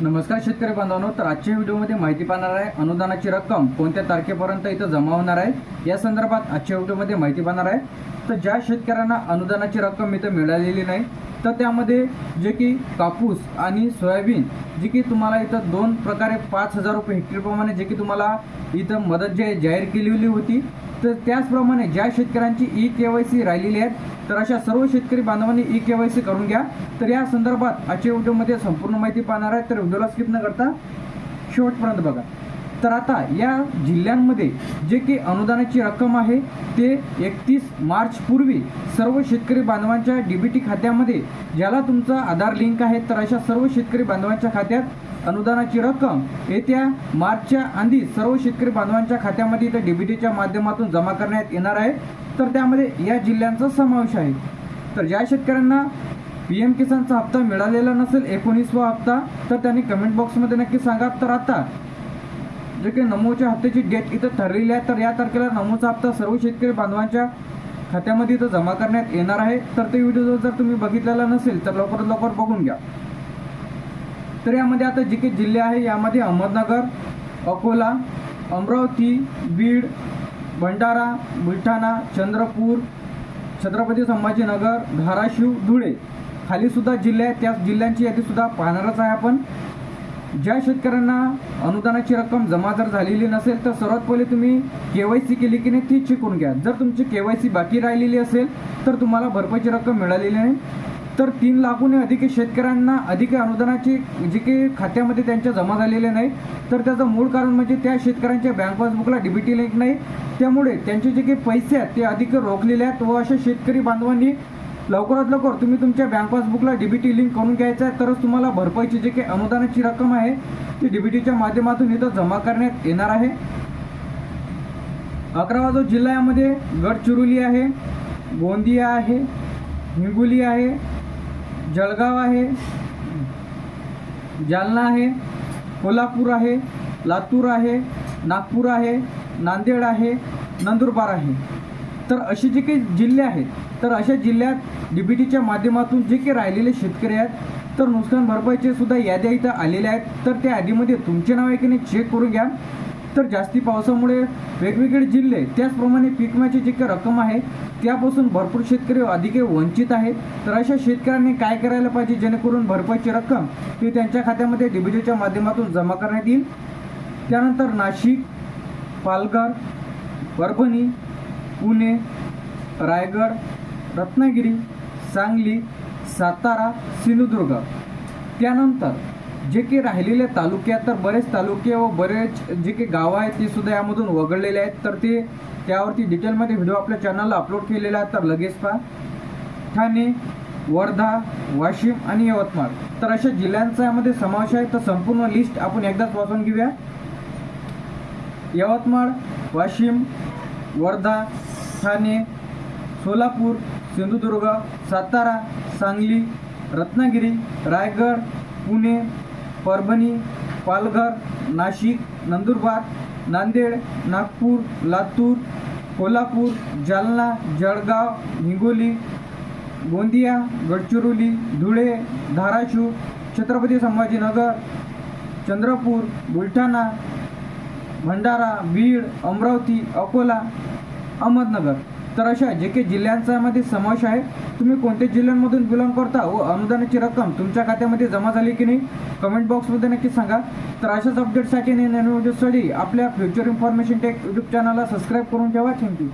नमस्कार शेतकरी बांधवांनो तर आजच्या व्हिडिओमध्ये माहिती पाहणार आहे अनुदानाची रक्कम कोणत्या तारखेपर्यंत इथं जमा होणार आहे? या संदर्भात आजच्या व्हिडिओमध्ये माहिती पाहणार आहे. तर ज्या शेतकऱ्यांना अनुदानाची रक्कम इथं मिळालेली नाही तर त्यामध्ये जे की कापूस आणि सोयाबीन जे की तुम्हाला इथं दोन प्रकारे पाच हजार रुपये हेक्टरप्रमाणे जे की तुम्हाला इथं मदत जी आहे जाहीर केलेली होती. तर त्याचप्रमाणे ज्या शेतकऱ्यांची ई के वाय सी राहिलेली आहेत तर अशा सर्व शेतकरी बांधवांनी ई के वाय सी करून घ्या. तर या संदर्भात आजच्या व्हिडिओमध्ये संपूर्ण माहिती पाहणार आहे. तर व्हिडिओला स्किप न करता शेवटपर्यंत बघा. तर आता या जिल्ह्यांमध्ये जे की अनुदानाची रक्कम आहे ते एकतीस मार्चपूर्वी सर्व शेतकरी बांधवांच्या डीबीटी खात्यामध्ये ज्याला तुमचा आधार लिंक आहे तर अशा सर्व शेतकरी बांधवांच्या खात्यात अनुदानाची रक्कम येत्या मार्चच्या आधी सर्व शेतकरी बांधवांच्या खात्यामध्ये इथं डीबीटीच्या माध्यमातून जमा करण्यात येणार आहे. तर त्यामध्ये या जिल्ह्यांचा समावेश आहे. तर ज्या शेतकऱ्यांना पी एम किसानचा हप्ता मिळालेला नसेल एकोणीसवा हप्ता तर त्यांनी कमेंट बॉक्समध्ये नक्की सांगा. तर आता जे काही नमोच्या हप्त्याची डेट इथं ठरलेली आहे. तर या तारखेला नमोचा हप्ता सर्व शेतकरी बांधवांच्या खात्यामध्ये इथं जमा करण्यात येणार आहे. तर ते व्हिडिओ जर तुम्ही बघितलेला नसेल तर लवकरात लवकर बघून घ्या. तर यामध्ये आता जे काही जिल्हे आहे यामध्ये अहमदनगर अकोला अमरावती बीड भंडारा बुलढाणा चंद्रपूर छत्रपती संभाजीनगर धाराशिव धुळे. खाली सुद्धा जिल्हे आहेत. त्या जिल्ह्यांची यादी सुद्धा पाहणारच आहे आपण. ज्या शेतकऱ्यांना अनुदानाची रक्कम जमा जर झालेली नसेल तर सर्वात पहिले तुम्ही के वाय सी केली की नाही ती चेकून घ्या. जर तुमची के वाय सी बाकी राहिलेली असेल तर तुम्हाला भरपाईची रक्कम मिळालेली नाही. तर तीन लाखहून अधिक शेतकऱ्यांना अधिक अनुदानाची जे काही खात्यामध्ये त्यांच्या जमा झालेले नाही तर त्याचं मूळ कारण म्हणजे त्या शेतकऱ्यांच्या बँक पासबुकला डीबीटी लिंक नाही. त्यामुळे त्यांचे जे काही पैसे आहेत ते अधिक रोखलेले आहेत व अशा शेतकरी बांधवांनी लवकरात लवकर तुम्ही तुमच्या बँक पासबुकला डीबीटी लिंक करून घ्यायचं आहे. तरच तुम्हाला भरपाईची जे काही अनुदानाची रक्कम आहे ती डीबीटीच्या माध्यमातून इथं जमा करण्यात येणार आहे. अकरावा जो जिल्हा यामध्ये गडचिरोली आहे गोंदिया आहे हिंगोली आहे जळगाव आहे जालना आहे कोल्हापूर आहे लातूर आहे नागपूर आहे नांदेड आहे नंदुरबार आहे. तर असे जे काही जिल्हे आहेत तर अशा जिल्ह्यात डीबीटीच्या माध्यमातून जे काही राहिलेले शेतकरी आहेत तर नुकसान भरपाईचे सुद्धा याद्या इथं आलेल्या आहेत. तर त्या यादीमध्ये तुमचे नाव आहे की नाही चेक करून घ्या. तर जास्ती पावसामुळे वेगवेगळे जिल्हे त्याचप्रमाणे पीक विम्याची जी काही रक्कम आहे त्यापासून भरपूर शेतकरी अधिक वंचित आहेत. तर अशा शेतकऱ्यांनी काय करायला पाहिजे जेणेकरून भरपाईची रक्कम ती त्यांच्या खात्यामध्ये डीबीटीच्या माध्यमातून जमा करण्यात येईल? त्यानंतर नाशिक पालघर परभणी पुणे रायगड रत्नागिरी सांगली सातारा सिंधुदुर्ग. त्यानंतर जे काही राहिलेले तालुके आहेत तर बरेच तालुके व बरेच जे काही गावं आहेत ते सुद्धा यामधून वगळलेले आहेत. तर ते त्यावरती डिटेलमध्ये व्हिडिओ आपल्या चॅनलला अपलोड केलेला आहे तर लगेच पहा. ठाणे वर्धा वाशिम आणि यवतमाळ. तर अशा जिल्ह्यांचा यामध्ये समावेश आहे. तर संपूर्ण लिस्ट आपण एकदाच वाचून घेऊया. यवतमाळ वाशिम वर्धा ठाणे सोलापूर सिंधुदुर्ग सातारा सांगली रत्नागिरी रायगड पुणे परभणी पालघर नाशिक नंदुरबार नांदेड नागपूर लातूर कोल्हापूर जालना जळगाव हिंगोली गोंदिया गडचिरोली धुळे धाराशिव छत्रपती संभाजीनगर चंद्रपूर बुलढाणा भंडारा बीड अमरावती अकोला अहमदनगर. तर अशा जे काही जिल्ह्यांचामध्ये समावेश आहे. तुम्ही कोणत्या जिल्ह्यांमधून बिलॉंग करता व अनुदानाची रक्कम तुमच्या खात्यामध्ये जमा झाली की नाही कमेंट बॉक्समध्ये नक्की सांगा. तर अशाच अपडेटसाठी नवीन व्हिडिओसाठी आपल्या फ्युचर इन्फॉर्मेशन टेक यूट्यूब चॅनलला सबस्क्राईब करून ठेवा. Thank you